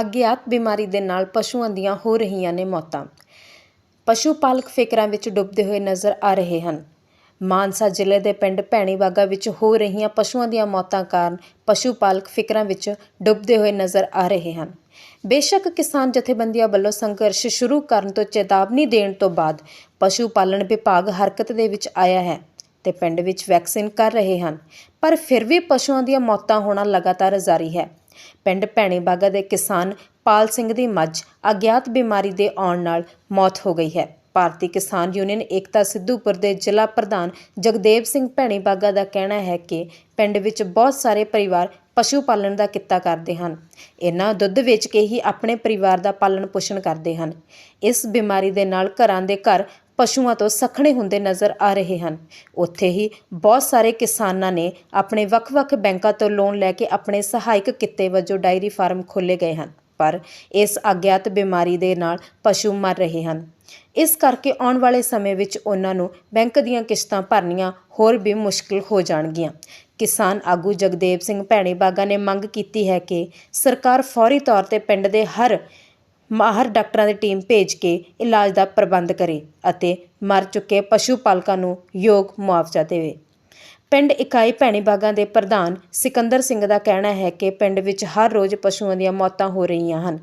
ਅਗਿਆਤ ਬਿਮਾਰੀ ਦੇ ਨਾਲ ਪਸ਼ੂਆਂ ਦੀਆਂ ਹੋ ਰਹੀਆਂ ਨੇ ਮੌਤਾਂ। ਪਸ਼ੂ ਪਾਲਕ ਫਿਕਰਾਂ ਵਿੱਚ ਡੁੱਬਦੇ ਹੋਏ ਨਜ਼ਰ ਆ ਰਹੇ ਹਨ। ਮਾਨਸਾ ਜ਼ਿਲ੍ਹੇ ਦੇ ਪਿੰਡ ਭੈਣੀਬਾਗਾ ਵਿੱਚ ਹੋ ਰਹੀਆਂ ਪਸ਼ੂਆਂ ਦੀਆਂ ਮੌਤਾਂ ਕਾਰਨ ਪਸ਼ੂ ਪਾਲਕ ਫਿਕਰਾਂ ਵਿੱਚ ਡੁੱਬਦੇ ਹੋਏ ਨਜ਼ਰ ਆ ਰਹੇ ਹਨ। ਬੇਸ਼ੱਕ ਕਿਸਾਨ ਜਥੇਬੰਦੀਆਂ ਵੱਲੋਂ ਸੰਘਰਸ਼ ਸ਼ੁਰੂ ਕਰਨ ਤੋਂ ਚੇਤਾਵਨੀ ਦੇਣ ਤੋਂ ਬਾਅਦ ਪਸ਼ੂ ਪਾਲਣ ਵਿਭਾਗ ਹਰਕਤ ਦੇ ਵਿੱਚ ਆਇਆ ਹੈ ਤੇ ਪਿੰਡ ਵਿੱਚ ਵੈਕਸੀਨ ਕਰ ਰਹੇ ਹਨ। ਪਰ ਫਿਰ ਵੀ ਪਸ਼ੂਆਂ ਦੀਆਂ ਮੌਤਾਂ ਹੋਣਾ ਲਗਾਤਾਰ ਜਾਰੀ ਹੈ। ਪਿੰਡ ਭੈਣੀ ਭੈਣੀਬਾਗਾ ਦੇ ਕਿਸਾਨ ਪਾਲ ਸਿੰਘ ਦੀ ਮੱਝ ਅਗਿਆਤ ਬਿਮਾਰੀ ਦੇ ਆਉਣ ਨਾਲ ਮੌਤ ਹੋ ਗਈ ਹੈ। ਭਾਰਤੀ ਕਿਸਾਨ ਯੂਨੀਅਨ ਏਕਤਾ ਸਿੱਧੂਪੁਰ ਦੇ ਜ਼ਿਲ੍ਹਾ ਪ੍ਰਧਾਨ ਜਗਦੇਵ ਸਿੰਘ ਭੈਣੀ ਭੈਣੀਬਾਗਾ ਦਾ ਕਹਿਣਾ ਹੈ ਕਿ ਪਿੰਡ ਵਿੱਚ ਬਹੁਤ ਸਾਰੇ ਪਰਿਵਾਰ ਪਸ਼ੂ ਪਾਲਣ ਦਾ ਕਿੱਤਾ ਕਰਦੇ ਹਨ। ਇਹਨਾਂ ਦੁੱਧ ਵੇਚ ਕੇ ਹੀ ਆਪਣੇ ਪਰਿਵਾਰ ਦਾ ਪਾਲਣ ਪੋਸ਼ਣ ਕਰਦੇ ਹਨ। ਇਸ ਬਿਮਾਰੀ ਦੇ ਨਾਲ ਘਰਾਂ ਦੇ ਘਰ ਪਸ਼ੂਆਂ ਤੋਂ ਸਖਣੇ ਹੁੰਦੇ ਨਜ਼ਰ ਆ ਰਹੇ ਹਨ। ਉੱਥੇ ਹੀ ਬਹੁਤ ਸਾਰੇ ਕਿਸਾਨਾਂ ਨੇ ਆਪਣੇ ਵੱਖ-ਵੱਖ ਬੈਂਕਾਂ ਤੋਂ ਲੋਨ ਲੈ ਕੇ ਆਪਣੇ ਸਹਾਇਕ ਕਿੱਤੇ ਵਜੋਂ ਡਾਇਰੀ ਫਾਰਮ ਖੋਲ੍ਹੇ ਗਏ ਹਨ, ਪਰ ਇਸ ਅਗਿਆਤ ਬਿਮਾਰੀ ਦੇ ਨਾਲ ਪਸ਼ੂ ਮਰ ਰਹੇ ਹਨ। ਇਸ ਕਰਕੇ ਆਉਣ ਵਾਲੇ ਸਮੇਂ ਵਿੱਚ ਉਹਨਾਂ ਨੂੰ ਬੈਂਕ ਦੀਆਂ ਕਿਸ਼ਤਾਂ ਭਰਨੀਆਂ ਹੋਰ ਵੀ ਮੁਸ਼ਕਲ ਹੋ ਜਾਣਗੀਆਂ। ਕਿਸਾਨ ਆਗੂ ਜਗਦੇਵ ਸਿੰਘ ਭੈਣੀਬਾਗਾ ਨੇ ਮੰਗ ਕੀਤੀ ਹੈ ਕਿ ਸਰਕਾਰ ਫੌਰੀ ਤੌਰ ਤੇ ਪਿੰਡ ਦੇ ਹਰ ਮਾਹਰ ਡਾਕਟਰਾਂ ਦੀ ਟੀਮ ਭੇਜ ਕੇ ਇਲਾਜ ਦਾ ਪ੍ਰਬੰਧ ਕਰੇ ਅਤੇ ਮਰ ਚੁੱਕੇ ਪਸ਼ੂ ਪਾਲਕਾਂ ਨੂੰ ਯੋਗ ਮੁਆਵਜ਼ਾ ਦੇਵੇ। ਪਿੰਡ ਇਕਾਈ ਭੈਣੀ ਬਾਗਾਂ ਦੇ ਪ੍ਰਧਾਨ ਸਿਕੰਦਰ ਸਿੰਘ ਦਾ ਕਹਿਣਾ ਹੈ ਕਿ ਪਿੰਡ ਵਿੱਚ ਹਰ ਰੋਜ਼ ਪਸ਼ੂਆਂ ਦੀਆਂ ਮੌਤਾਂ ਹੋ ਰਹੀਆਂ ਹਨ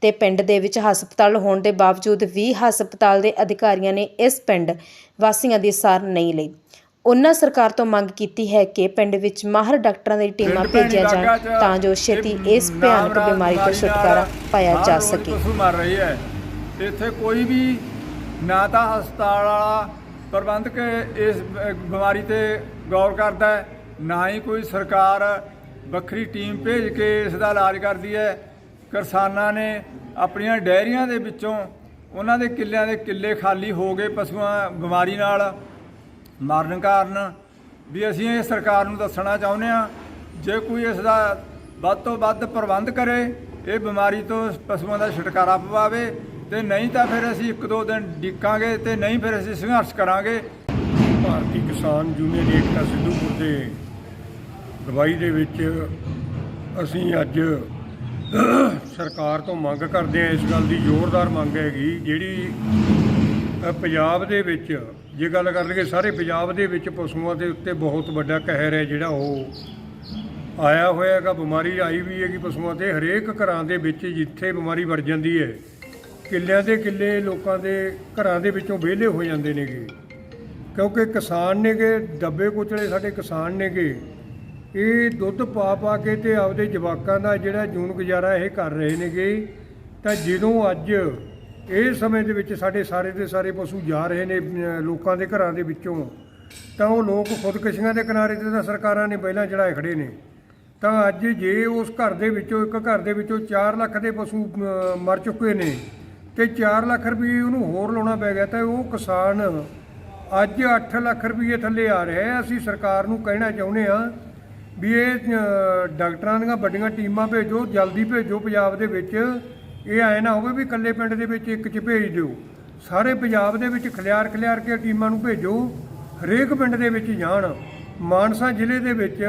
ਤੇ ਪਿੰਡ ਦੇ ਵਿੱਚ ਹਸਪਤਾਲ ਹੋਣ ਦੇ ਬਾਵਜੂਦ ਵੀ ਹਸਪਤਾਲ ਦੇ ਅਧਿਕਾਰੀਆਂ ਨੇ ਇਸ ਪਿੰਡ ਵਾਸੀਆਂ ਦੀ ਸਾਰ ਨਹੀਂ ਲਈ। ਉਹਨਾਂ ਸਰਕਾਰ ਤੋਂ ਮੰਗ ਕੀਤੀ ਹੈ ਕਿ ਪਿੰਡ ਵਿੱਚ ਮਾਹਰ ਡਾਕਟਰਾਂ ਦੀ ਟੀਮਾਂ ਭੇਜੀਆਂ ਜਾਣ ਤਾਂ ਜੋ ਛੇਤੀ ਇਸ ਭਿਆਨਕ ਬਿਮਾਰੀ ਤੋਂ ਛੁਟਕਾਰਾ ਪਾਇਆ ਜਾ ਸਕੇ। ਪਸ਼ੂ ਮਰ ਰਹੀ ਹੈ। ਇੱਥੇ ਕੋਈ ਵੀ ਨਾ ਤਾਂ ਹਸਪਤਾਲ ਵਾਲਾ ਪ੍ਰਬੰਧਕ ਇਸ ਬ- ਬਿਮਾਰੀ ਤੇ ਗੌਰ ਕਰਦਾ ਹੈ ਨਾ ਹੀ ਕੋਈ ਸਰਕਾਰ ਵੱਖਰੀ ਟੀਮ ਭੇਜ ਕੇ ਇਸ ਦਾ ਇਲਾਜ ਕਰਦੀ ਹੈ। ਕਿਸਾਨਾਂ ਨੇ ਆਪਣੀਆਂ ਡੈਰੀਆਂ ਦੇ ਵਿੱਚੋਂ ਉਹਨਾਂ ਦੇ ਕਿੱਲਿਆਂ ਦੇ ਕਿੱਲੇ ਖਾਲੀ ਹੋ ਗਏ ਪਸ਼ੂਆਂ ਬਿਮਾਰੀ ਨਾਲ। ਮਾਰਨ ਕਾਰਨ ਵੀ ਅਸੀਂ ਇਹ ਸਰਕਾਰ ਨੂੰ ਦੱਸਣਾ ਚਾਹੁੰਦੇ ਆ ਜੇ ਕੋਈ ਇਸ ਦਾ ਵੱਧ ਤੋਂ ਵੱਧ ਪ੍ਰਬੰਧ ਕਰੇ, ਇਹ ਬਿਮਾਰੀ ਤੋਂ ਪਸ਼ੂਆਂ ਦਾ ਛੁਟਕਾਰਾ ਪਵਾਵੇ, ਤੇ ਨਹੀਂ ਤਾਂ ਫਿਰ ਅਸੀਂ ਇੱਕ ਦੋ ਦਿਨ ਡਿੱਕਾਂਗੇ ਤੇ ਨਹੀਂ ਫਿਰ ਅਸੀਂ ਸੰਘਰਸ਼ ਕਰਾਂਗੇ। ਭਾਰਤੀ ਕਿਸਾਨ ਯੂਨੀਅਨ ਏਕਤਾ ਸਿੱਧੂਪੁਰ ਦੇ ਗਵਾਹੀ ਦੇ ਵਿੱਚ ਅਸੀਂ ਅੱਜ ਸਰਕਾਰ ਤੋਂ ਮੰਗ ਕਰਦੇ ਹਾਂ, ਇਸ ਗੱਲ ਦੀ ਜ਼ੋਰਦਾਰ ਮੰਗ ਹੈਗੀ, ਜਿਹੜੀ ਪੰਜਾਬ ਦੇ ਵਿੱਚ ਜੇ ਗੱਲ ਕਰ ਲਈਏ ਸਾਰੇ ਪੰਜਾਬ ਦੇ ਵਿੱਚ ਪਸ਼ੂਆਂ ਦੇ ਉੱਤੇ ਬਹੁਤ ਵੱਡਾ ਕਹਿਰ ਹੈ ਜਿਹੜਾ ਉਹ ਆਇਆ ਹੋਇਆ ਹੈਗਾ ਬਿਮਾਰੀ ਆਈ ਵੀ ਹੈਗੀ ਪਸ਼ੂਆਂ ਤੇ। ਹਰੇਕ ਘਰਾਂ ਦੇ ਵਿੱਚ ਜਿੱਥੇ ਬਿਮਾਰੀ ਵੜ ਜਾਂਦੀ ਹੈ, ਕਿੱਲਿਆਂ ਦੇ ਕਿੱਲੇ ਲੋਕਾਂ ਦੇ ਘਰਾਂ ਦੇ ਵਿੱਚੋਂ ਵਿਹਲੇ ਹੋ ਜਾਂਦੇ ਨੇਗੇ। ਕਿਉਂਕਿ ਕਿਸਾਨ ਨੇਗੇ ਦੱਬੇ ਕੁਚਲੇ ਸਾਡੇ ਕਿਸਾਨ ਨੇਗੇ। ਇਹ ਦੁੱਧ ਪਾ ਪਾ ਕੇ ਤੇ ਆਪਦੇ ਜਵਾਕਾਂ ਦਾ ਜਿਹੜਾ ਜੂਨ ਗੁਜ਼ਾਰਾ ਇਹ ਕਰ ਰਹੇ ਨੇਗੇ। ਤਾਂ ਜਦੋਂ ਅੱਜ ਇਹ ਸਮੇਂ ਦੇ ਵਿੱਚ ਸਾਡੇ ਸਾਰੇ ਦੇ ਸਾਰੇ ਪਸ਼ੂ ਜਾ ਰਹੇ ਨੇ ਅਮ, ਲੋਕਾਂ ਦੇ ਘਰਾਂ ਦੇ ਵਿੱਚੋਂ। ਤਾਂ ਉਹ ਲੋਕ ਖੁਦਕਸ਼ੀਆਂ ਦੇ ਕਿਨਾਰੇ ਤੇ ਤਾਂ ਸਰਕਾਰਾਂ ਨੇ ਪਹਿਲਾਂ ਚੜਾਏ ਖੜੇ ਨੇ। ਤਾਂ ਅੱਜ ਜੇ ਉਸ ਘਰ ਦੇ ਵਿੱਚੋਂ ਇੱਕ ਘਰ ਦੇ ਵਿੱਚੋਂ 4 ਲੱਖ ਦੇ ਪਸ਼ੂ ਅਮ, ਮਰ ਚੁੱਕੇ ਨੇ ਤੇ 4 ਲੱਖ ਰੁਪਏ ਉਹਨੂੰ ਹੋਰ ਲਾਉਣਾ ਪੈ ਗਿਆ ਤਾਂ ਉਹ ਕਿਸਾਨ ਅੱਜ 8 ਲੱਖ ਰੁਪਏ ਥੱਲੇ ਆ ਰਿਹਾ ਹੈ। ਅਸੀਂ ਸਰਕਾਰ ਨੂੰ ਕਹਿਣਾ ਚਾਹੁੰਦੇ ਆ ਵੀ ਇਹ ਅ, ਡਾਕਟਰਾਂ ਦੀਆਂ ਵੱਡੀਆਂ ਟੀਮਾਂ ਭੇਜੋ ਜਲਦੀ ਭੇਜੋ ਪੰਜਾਬ ਦੇ ਵਿੱਚ। ਇਹ ਐ ਨਾ ਹੋਵੇ ਵੀ ਇਕੱਲੇ ਪਿੰਡ ਦੇ ਵਿੱਚ ਇੱਕ ਚ ਭੇਜ ਦਿਓ। ਸਾਰੇ ਪੰਜਾਬ ਦੇ ਵਿੱਚ ਖਲਿਆਰ ਖਲਿਆਰ ਕੇ ਟੀਮਾਂ ਨੂੰ ਭੇਜੋ, ਹਰੇਕ ਪਿੰਡ ਦੇ ਵਿੱਚ ਜਾਣ। ਮਾਨਸਾ ਜ਼ਿਲ੍ਹੇ ਦੇ ਵਿੱਚ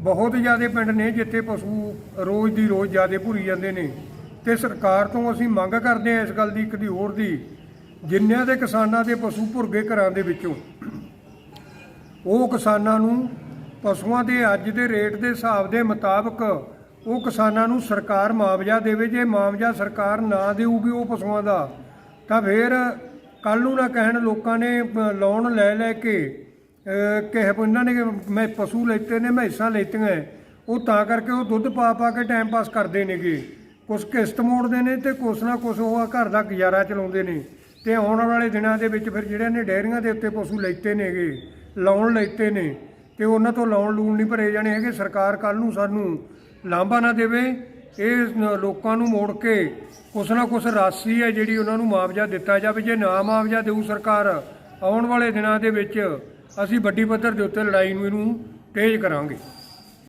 ਬਹੁਤ ਜ਼ਿਆਦਾ ਪਿੰਡ ਨੇ ਜਿੱਥੇ ਪਸ਼ੂ ਰੋਜ਼ ਦੀ ਰੋਜ਼ ਜ਼ਿਆਦਾ ਭੁਰੀ ਜਾਂਦੇ ਨੇ। ਤੇ ਸਰਕਾਰ ਤੋਂ ਅਸੀਂ ਮੰਗ ਕਰਦੇ ਹਾਂ ਇਸ ਗੱਲ ਦੀ ਇੱਕ ਦੀ ਹੋਰ ਦੀ, ਜਿੰਨਿਆਂ ਦੇ ਕਿਸਾਨਾਂ ਦੇ ਪਸ਼ੂ ਭੁਰ ਗਏ ਘਰਾਂ ਦੇ ਵਿੱਚੋਂ, ਉਹ ਕਿਸਾਨਾਂ ਨੂੰ ਪਸ਼ੂਆਂ ਦੇ ਅੱਜ ਦੇ ਰੇਟ ਦੇ ਹਿਸਾਬ ਦੇ ਮੁਤਾਬਕ ਉਹ ਕਿਸਾਨਾਂ ਨੂੰ ਸਰਕਾਰ ਮੁਆਵਜ਼ਾ ਦੇਵੇ ਜੇ ਮੁਆਵਜ਼ਾ ਸਰਕਾਰ ਨਾ ਦੇਊਗੀ ਉਹ ਪਸ਼ੂਆਂ ਦਾ ਤਾਂ ਫਿਰ ਕੱਲ ਨੂੰ ਨਾ ਕਹਿਣ ਲੋਕਾਂ ਨੇ ਲੋਨ ਲੈ ਲੈ ਕੇ ਅ, ਇਹਨਾਂ ਨੇ ਮੈਂ ਪਸ਼ੂ ਲੈਤੇ ਨੇ ਮੈਸਾਂ ਲੈਤੀਆਂ ਉਹ ਤਾਂ ਕਰਕੇ ਉਹ ਦੁੱਧ ਪਾ ਪਾ ਕੇ ਟਾਈਮ ਪਾਸ ਕਰਦੇ ਨੇਗੇ। ਕੁਛ ਕਿਸ਼ਤ ਮੋੜਦੇ ਨੇ ਤੇ ਕੁਛ ਨਾ ਕੁਛ ਉਹ ਘਰ ਦਾ ਗੁਜ਼ਾਰਾ ਚਲਾਉਂਦੇ ਨੇ। ਤੇ ਆਉਣ ਵਾਲੇ ਦਿਨਾਂ ਦੇ ਵਿੱਚ ਫਿਰ ਜਿਹੜੇ ਨੇ ਡੈਰੀਆਂ ਦੇ ਉੱਤੇ ਪਸ਼ੂ ਲੈਤੇ ਨੇਗੇ ਲੋਨ ਲੈਤੇ ਨੇ ਤੇ ਉਹਨਾਂ ਤੋਂ ਲੋਨ ਲੂਣ ਨਹੀਂ ਭਰੇ ਜਾਣੇ ਹੈਗੇ। ਸਰਕਾਰ ਕੱਲ ਨੂੰ ਸਾਨੂੰ ਲਾਂਭਾ ਨਾ ਦੇਵੇ, ਇਹ ਲੋਕਾਂ ਨੂੰ ਮੋੜ ਕੇ ਕੁਛ ਨਾ ਕੁਛ ਰਾਸ਼ੀ ਹੈ ਜਿਹੜੀ ਉਹਨਾਂ ਨੂੰ ਮੁਆਵਜ਼ਾ ਦਿੱਤਾ ਜਾਵੇ, ਜੇ ਨਾ ਮੁਆਵਜ਼ਾ ਦੇਊ ਸਰਕਾਰ, ਆਉਣ ਵਾਲੇ ਦਿਨਾਂ ਦੇ ਵਿੱਚ ਅਸੀਂ ਵੱਡੀ ਪੱਧਰ ਦੇ ਉੱਤੇ ਲੜਾਈ ਨੂੰ ਇਹਨੂੰ ਤੇਜ਼ ਕਰਾਂਗੇ।